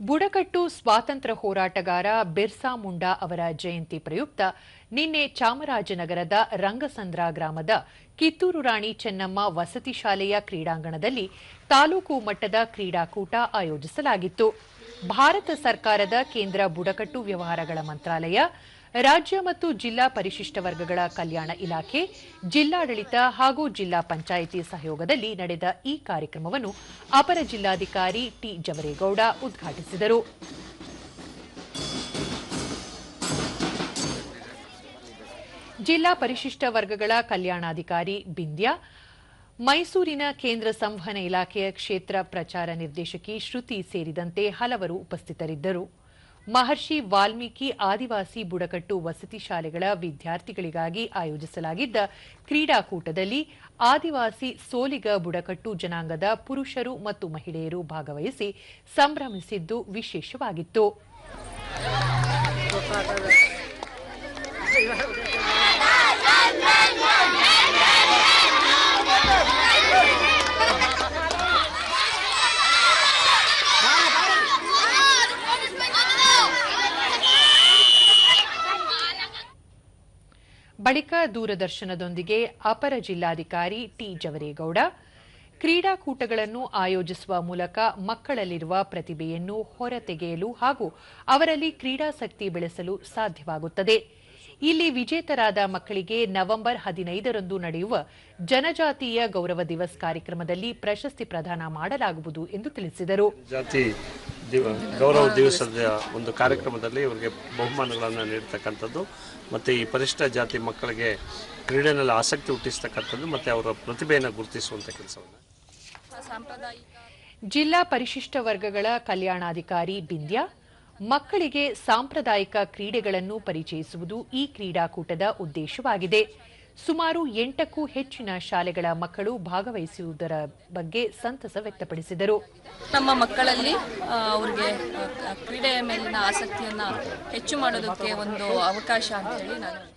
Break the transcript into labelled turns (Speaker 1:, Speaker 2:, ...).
Speaker 1: ಬುಡಕಟ್ಟು ಸ್ವಾತಂತ್ರ್ಯ ಹೋರಾಟಗಾರ ಬಿರ್ಸಾ ಮುಂಡಾ ಅವರ ಜಯಂತಿ ಪ್ರಯುಕ್ತ ನಿನ್ನೆ ಚಾಮರಾಜನಗರದ ರಂಗಸಂದ್ರ ಗ್ರಾಮದ ಕಿತ್ತೂರು ರಾಣಿ ಚೆನ್ನಮ್ಮ ವಸತಿ ಶಾಲೆಯ ಕ್ರೀಡಾಂಗಣದಲ್ಲಿ ತಾಲೂಕು ಮಟ್ಟದ ಕ್ರೀಡಾಕೂಟ ಆಯೋಜಿಸಲಾಗಿತ್ತು. ಭಾರತ ಸರ್ಕಾರದ ಕೇಂದ್ರ ಬುಡಕಟ್ಟು ವ್ಯವಹಾರಗಳ ಮಂತ್ರಾಲಯ ರಾಜ್ಯ ಮತ್ತು ಜಿಲ್ಲಾ ಪರಿಶಿಷ್ಟ ವರ್ಗಗಳ ಕಲ್ಯಾಣ ಇಲಾಖೆ, ಜಿಲ್ಲಾಡಳಿತ ಹಾಗೂ ಜಿಲ್ಲಾ ಪಂಚಾಯಿತಿ ಸಹಯೋಗದಲ್ಲಿ ನಡೆದ ಈ ಕಾರ್ಯಕ್ರಮವನ್ನು ಅಪರ ಜಿಲ್ಲಾಧಿಕಾರಿ ಟಿ ಜವರೇಗೌಡ ಉದ್ಘಾಟಿಸಿದರು. ಜಿಲ್ಲಾ ಪರಿಶಿಷ್ಟ ವರ್ಗಗಳ ಕಲ್ಯಾಣಾಧಿಕಾರಿ ಬಿಂದ್ಯಾ, ಮೈಸೂರಿನ ಕೇಂದ್ರ ಸಂವಹನ ಇಲಾಖೆಯ ಕ್ಷೇತ್ರ ಪ್ರಚಾರ ನಿರ್ದೇಶಕಿ ಶ್ರುತಿ ಸೇರಿದಂತೆ ಹಲವರು ಉಪಸ್ಥಿತರಿದ್ದರು. ಮಹರ್ಷಿ ವಾಲ್ಮೀಕಿ ಆದಿವಾಸಿ ಬುಡಕಟ್ಟು ವಸತಿ ಶಾಲೆಗಳ ವಿದ್ಯಾರ್ಥಿಗಳಿಗಾಗಿ ಆಯೋಜಿಸಲಾಗಿದ್ದ ಕ್ರೀಡಾಕೂಟದಲ್ಲಿ ಆದಿವಾಸಿ ಸೋಲಿಗ ಬುಡಕಟ್ಟು ಜನಾಂಗದ ಪುರುಷರು ಮತ್ತು ಮಹಿಳೆಯರು ಭಾಗವಹಿಸಿ ಸಂಭ್ರಮಿಸಿದ್ದು ವಿಶೇಷವಾಗಿತ್ತು. ಬಳಿಕ ದೂರದರ್ಶನದೊಂದಿಗೆ ಅಪರ ಜಿಲ್ಲಾಧಿಕಾರಿ ಟಿ ಜವರೇಗೌಡ, ಕ್ರೀಡಾಕೂಟಗಳನ್ನು ಆಯೋಜಿಸುವ ಮೂಲಕ ಮಕ್ಕಳಲ್ಲಿರುವ ಪ್ರತಿಭೆಯನ್ನು ಹೊರತೆಗೆಯಲು ಹಾಗೂ ಅವರಲ್ಲಿ ಕ್ರೀಡಾಸಕ್ತಿ ಬೆಳೆಸಲು ಸಾಧ್ಯವಾಗುತ್ತದೆ. ಇಲ್ಲಿ ವಿಜೇತರಾದ ಮಕ್ಕಳಿಗೆ ನವೆಂಬರ್ ಹದಿನೈದರಂದು ನಡೆಯುವ ಜನಜಾತಿಯ ಗೌರವ ದಿವಸ್ ಕಾರ್ಯಕ್ರಮದಲ್ಲಿ ಪ್ರಶಸ್ತಿ ಪ್ರದಾನ ಮಾಡಲಾಗುವುದು ಎಂದು ತಿಳಿಸಿದರು.
Speaker 2: ಗೌರವ ದಿವಸದ ಒಂದು ಕಾರ್ಯಕ್ರಮದಲ್ಲಿ ಇವರಿಗೆ ಬಹುಮಾನಗಳನ್ನು ನೀಡ್ತಕ್ಕಂಥದ್ದು, ಮತ್ತು ಈ ಪರಿಶಿಷ್ಟ ಜಾತಿ ಮಕ್ಕಳಿಗೆ ಕ್ರೀಡೆಯಲ್ಲಿ ಆಸಕ್ತಿ ಹುಟ್ಟಿಸ್ತಕ್ಕಂಥದ್ದು, ಮತ್ತು ಅವರ ಪ್ರತಿಭೆಯನ್ನು ಗುರುತಿಸುವಂಥ ಕೆಲಸವನ್ನು.
Speaker 1: ಜಿಲ್ಲಾ ಪರಿಶಿಷ್ಟ ವರ್ಗಗಳ ಕಲ್ಯಾಣಾಧಿಕಾರಿ ಬಿಂದ್ಯಾ, ಮಕ್ಕಳಿಗೆ ಸಾಂಪ್ರದಾಯಿಕ ಕ್ರೀಡೆಗಳನ್ನು ಪರಿಚಯಿಸುವುದು ಈ ಕ್ರೀಡಾಕೂಟದ ಉದ್ದೇಶವಾಗಿದೆ. ಸುಮಾರು ಎಂಟಕ್ಕೂ ಹೆಚ್ಚಿನ ಶಾಲೆಗಳ ಮಕ್ಕಳು ಭಾಗವಹಿಸುವುದರ ಬಗ್ಗೆ ಸಂತಸ ವ್ಯಕ್ತಪಡಿಸಿದರು.
Speaker 3: ನಮ್ಮ ಮಕ್ಕಳಲ್ಲಿ ಅವರಿಗೆ ಕ್ರೀಡೆಯ ಮೇಲಿನ ಆಸಕ್ತಿಯನ್ನು ಹೆಚ್ಚು ಮಾಡೋದಕ್ಕೆ ಒಂದು ಅವಕಾಶ ಅಂತ ಹೇಳಿ ನಾನು